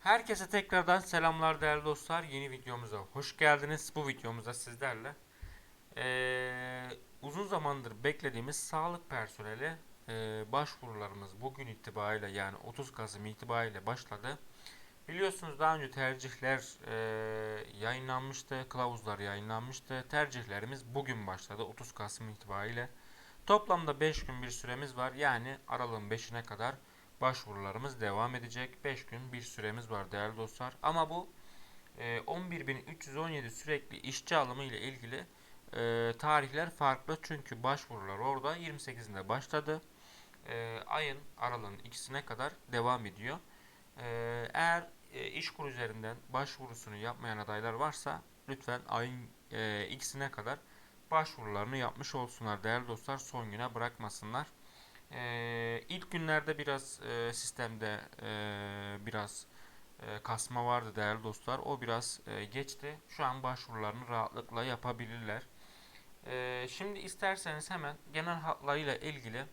Herkese tekrardan selamlar değerli dostlar. Yeni videomuza hoş geldiniz. Bu videomuzda sizlerle eee, uzun zamandır beklediğimiz sağlık personeli eee, başvurularımız bugün itibariyle yani 30 Kasım itibariyle başladı. Biliyorsunuz daha önce tercihler eee, yayınlanmıştı, kılavuzlar yayınlanmıştı. Tercihlerimiz bugün başladı 30 Kasım itibariyle. Toplamda 5 gün bir süremiz var. Yani aralığın 5'ine kadar başvurularımız devam edecek. 5 gün bir süremiz var değerli dostlar. Ama bu e, 11.317 sürekli işçi alımı ile ilgili e, tarihler farklı. Çünkü başvurular orada 28'inde başladı. E, ayın aralığın ikisine kadar devam ediyor. E, eğer e, İşkur üzerinden başvurusunu yapmayan adaylar varsa lütfen ayın e, ikisine kadar başvurularını yapmış olsunlar değerli dostlar. Son güne bırakmasınlar. Ee, ilk günlerde biraz e, sistemde e, biraz e, kasma vardı değerli dostlar. O biraz e, geçti. Şu an başvurularını rahatlıkla yapabilirler. E, şimdi isterseniz hemen genel hatlarıyla ilgili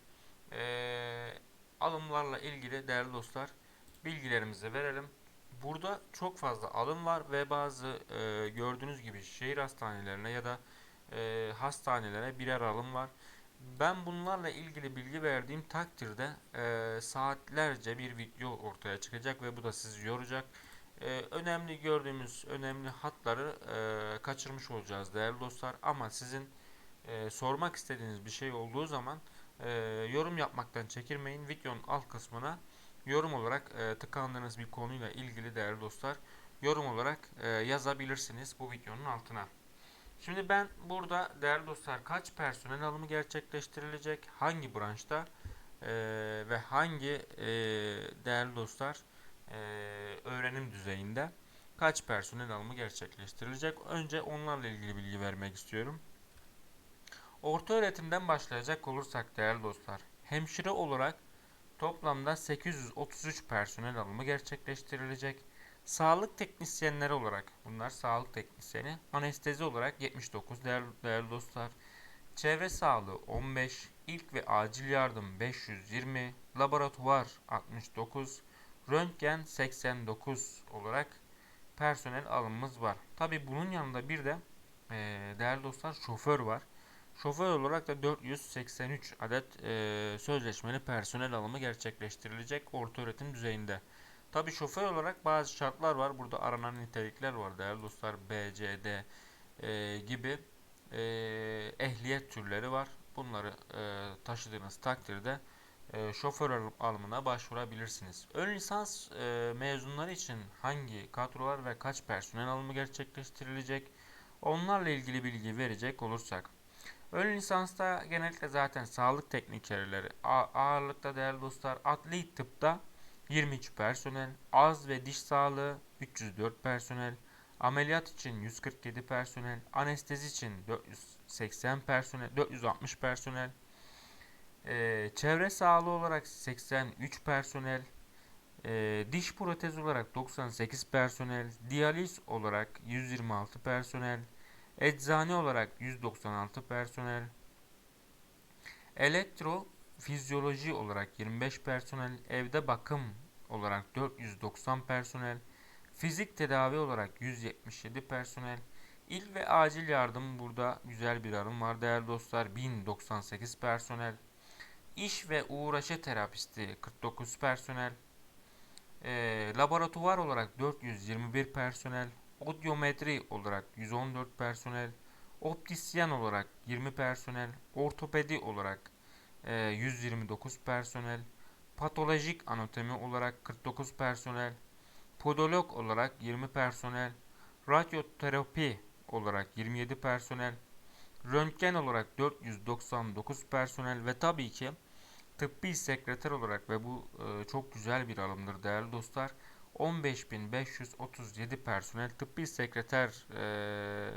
e, alımlarla ilgili değerli dostlar bilgilerimizi verelim. Burada çok fazla alım var ve bazı e, gördüğünüz gibi şehir hastanelerine ya da e, hastanelere birer alım var. Ben bunlarla ilgili bilgi verdiğim takdirde e, saatlerce bir video ortaya çıkacak ve bu da sizi yoracak. E, önemli gördüğümüz önemli hatları e, kaçırmış olacağız değerli dostlar. Ama sizin e, sormak istediğiniz bir şey olduğu zaman e, yorum yapmaktan çekinmeyin. Videonun alt kısmına yorum olarak e, tıkandığınız bir konuyla ilgili değerli dostlar yorum olarak e, yazabilirsiniz bu videonun altına. Şimdi ben burada değerli dostlar kaç personel alımı gerçekleştirilecek, hangi branşta eee, ve hangi eee, değerli dostlar eee, öğrenim düzeyinde kaç personel alımı gerçekleştirilecek. Önce onlarla ilgili bilgi vermek istiyorum. Orta öğretimden başlayacak olursak değerli dostlar, hemşire olarak toplamda 833 personel alımı gerçekleştirilecek. Sağlık teknisyenleri olarak bunlar sağlık teknisyeni. Anestezi olarak 79 değerli, değerli dostlar. Çevre sağlığı 15, ilk ve acil yardım 520, laboratuvar 69, röntgen 89 olarak personel alımımız var. Tabi bunun yanında bir de e, değerli dostlar şoför var. Şoför olarak da 483 adet e, sözleşmeli personel alımı gerçekleştirilecek orta öğretim düzeyinde. Tabi şoför olarak bazı şartlar var. Burada aranan nitelikler var değerli dostlar. B, C, D e, gibi e, ehliyet türleri var. Bunları e, taşıdığınız takdirde e, şoför al- alımına başvurabilirsiniz. Ön lisans e, mezunları için hangi kadrolar ve kaç personel alımı gerçekleştirilecek? Onlarla ilgili bilgi verecek olursak. Ön lisansta genellikle zaten sağlık teknikerleri ağırlıkta değerli dostlar. Adli tıpta 23 personel, ağız ve diş sağlığı 304 personel, ameliyat için 147 personel, anestezi için 480 personel, 460 personel, Ee, çevre sağlığı olarak 83 personel, ee, diş protez olarak 98 personel, diyaliz olarak 126 personel, eczane olarak 196 personel, elektro fizyoloji olarak 25 personel, evde bakım olarak 490 personel, fizik tedavi olarak 177 personel, il ve acil yardım burada güzel bir alım var değerli dostlar 1098 personel, iş ve uğraşı terapisti 49 personel, e, laboratuvar olarak 421 personel, odyometri olarak 114 personel, optisyen olarak 20 personel, ortopedi olarak 129 personel, patolojik anatomi olarak 49 personel, podolog olarak 20 personel, radyoterapi olarak 27 personel, röntgen olarak 499 personel ve tabii ki tıbbi sekreter olarak ve bu e, çok güzel bir alımdır değerli dostlar. 15.537 personel tıbbi sekreter e,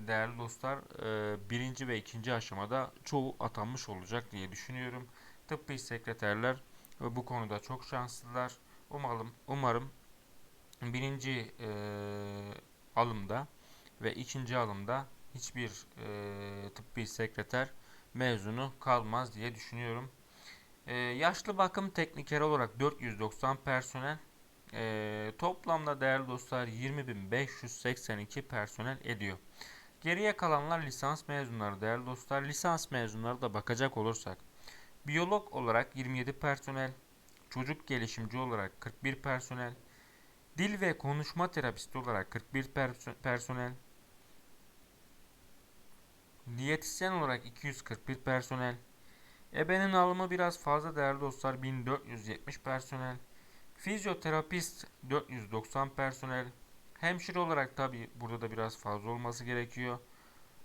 değerli dostlar e, birinci ve ikinci aşamada çoğu atanmış olacak diye düşünüyorum. Tıbbi sekreterler ve bu konuda çok şanslılar. Umarım, umarım birinci e, alımda ve ikinci alımda hiçbir e, tıbbi sekreter mezunu kalmaz diye düşünüyorum. E, yaşlı bakım teknikeri olarak 490 personel, Ee, toplamda değerli dostlar 20.582 personel ediyor. Geriye kalanlar lisans mezunları değerli dostlar. Lisans mezunları da bakacak olursak. Biyolog olarak 27 personel, çocuk gelişimci olarak 41 personel, dil ve konuşma terapisti olarak 41 perso- personel, diyetisyen olarak 241 personel, ebenin alımı biraz fazla değerli dostlar 1470 personel, fizyoterapist 490 personel, hemşire olarak tabi burada da biraz fazla olması gerekiyor.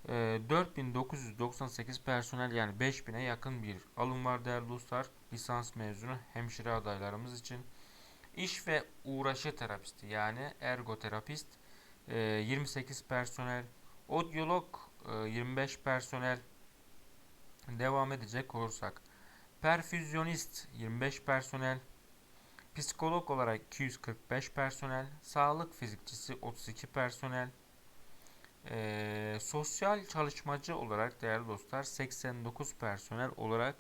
Ee, 4998 personel yani 5000'e yakın bir alım var değerli dostlar. Lisans mezunu hemşire adaylarımız için. İş ve uğraşı terapisti yani ergoterapist e, 28 personel. Odyolog e, 25 personel. Devam edecek olursak. Perfüzyonist 25 personel. Psikolog olarak 245 personel. Sağlık fizikçisi 32 personel. Ee, sosyal çalışmacı olarak değerli dostlar 89 personel olarak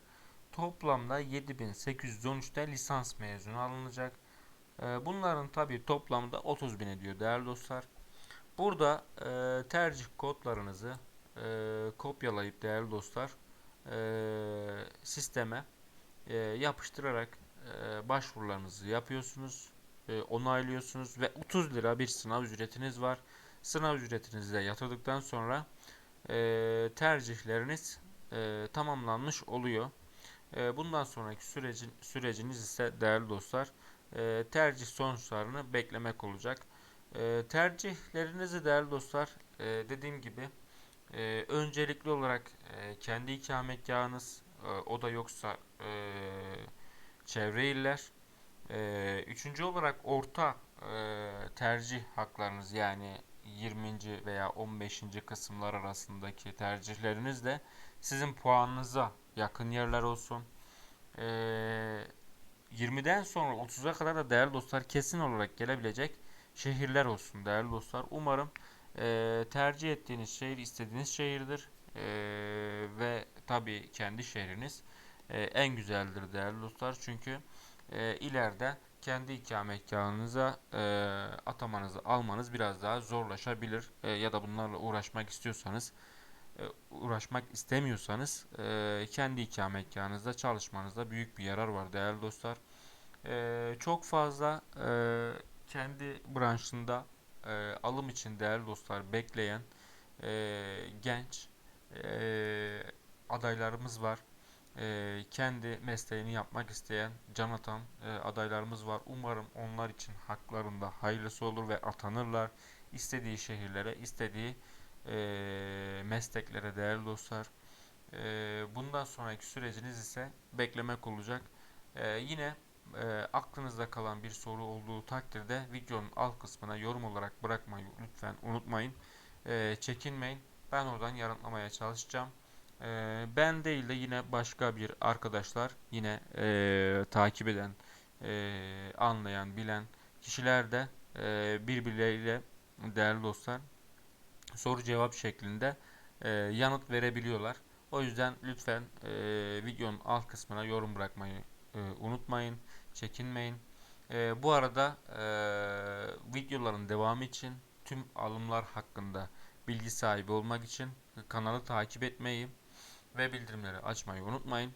toplamda 7813'te lisans mezunu alınacak. Ee, bunların tabi toplamda 30 bin ediyor değerli dostlar. Burada e, tercih kodlarınızı e, kopyalayıp değerli dostlar e, sisteme e, yapıştırarak e, başvurularınızı yapıyorsunuz. E, onaylıyorsunuz ve 30 lira bir sınav ücretiniz var. Sınav ücretinizi de yatırdıktan sonra e, tercihleriniz e, tamamlanmış oluyor. Bundan sonraki sürecin süreciniz ise değerli dostlar tercih sonuçlarını beklemek olacak. Tercihlerinizi değerli dostlar dediğim gibi öncelikli olarak kendi ikametgahınız e, o da yoksa çevre iller. E, üçüncü olarak orta e, tercih haklarınız yani 20. veya 15. kısımlar arasındaki tercihleriniz de sizin puanınıza yakın yerler olsun. Ee, 20'den sonra 30'a kadar da değerli dostlar kesin olarak gelebilecek şehirler olsun değerli dostlar. Umarım e, tercih ettiğiniz şehir istediğiniz şehirdir. E, ve tabii kendi şehriniz e, en güzeldir değerli dostlar. Çünkü e, ileride kendi ikametgahınıza e, atamanızı almanız biraz daha zorlaşabilir. E, ya da bunlarla uğraşmak istiyorsanız e, uğraşmak istemiyorsanız e, kendi ikametgahınızda çalışmanızda büyük bir yarar var değerli dostlar. E, çok fazla e, kendi branşında e, alım için değerli dostlar bekleyen e, genç e, adaylarımız var e, kendi mesleğini yapmak isteyen can atan e, adaylarımız var. Umarım onlar için haklarında hayırlısı olur ve atanırlar. İstediği şehirlere, istediği e, mesleklere değerli dostlar. E, bundan sonraki süreciniz ise beklemek olacak. E, yine e, aklınızda kalan bir soru olduğu takdirde videonun alt kısmına yorum olarak bırakmayı lütfen unutmayın. E, çekinmeyin. Ben oradan yanıtlamaya çalışacağım. Ee, ben değil de yine başka bir arkadaşlar yine e, takip eden, e, anlayan, bilen kişiler de e, birbirleriyle değerli dostlar soru cevap şeklinde e, yanıt verebiliyorlar. O yüzden lütfen e, videonun alt kısmına yorum bırakmayı e, unutmayın, çekinmeyin. E, bu arada e, videoların devamı için tüm alımlar hakkında bilgi sahibi olmak için kanalı takip etmeyi ve bildirimleri açmayı unutmayın.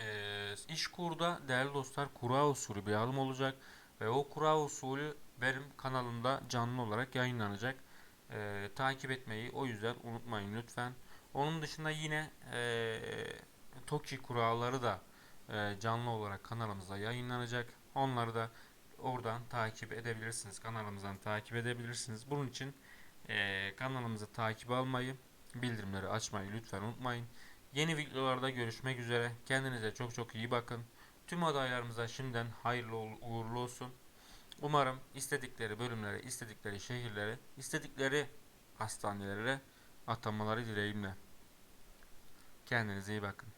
Ee, iş kurda değerli dostlar kura usulü bir alım olacak ve o kura usulü benim kanalımda canlı olarak yayınlanacak. Ee, takip etmeyi o yüzden unutmayın lütfen. Onun dışında yine e, TOKİ kuralları da e, canlı olarak kanalımızda yayınlanacak. Onları da oradan takip edebilirsiniz. Kanalımızdan takip edebilirsiniz. Bunun için e, kanalımızı takip almayı bildirimleri açmayı lütfen unutmayın. Yeni videolarda görüşmek üzere. Kendinize çok çok iyi bakın. Tüm adaylarımıza şimdiden hayırlı uğurlu olsun. Umarım istedikleri bölümlere, istedikleri şehirlere, istedikleri hastanelere atamaları dileğimle. Kendinize iyi bakın.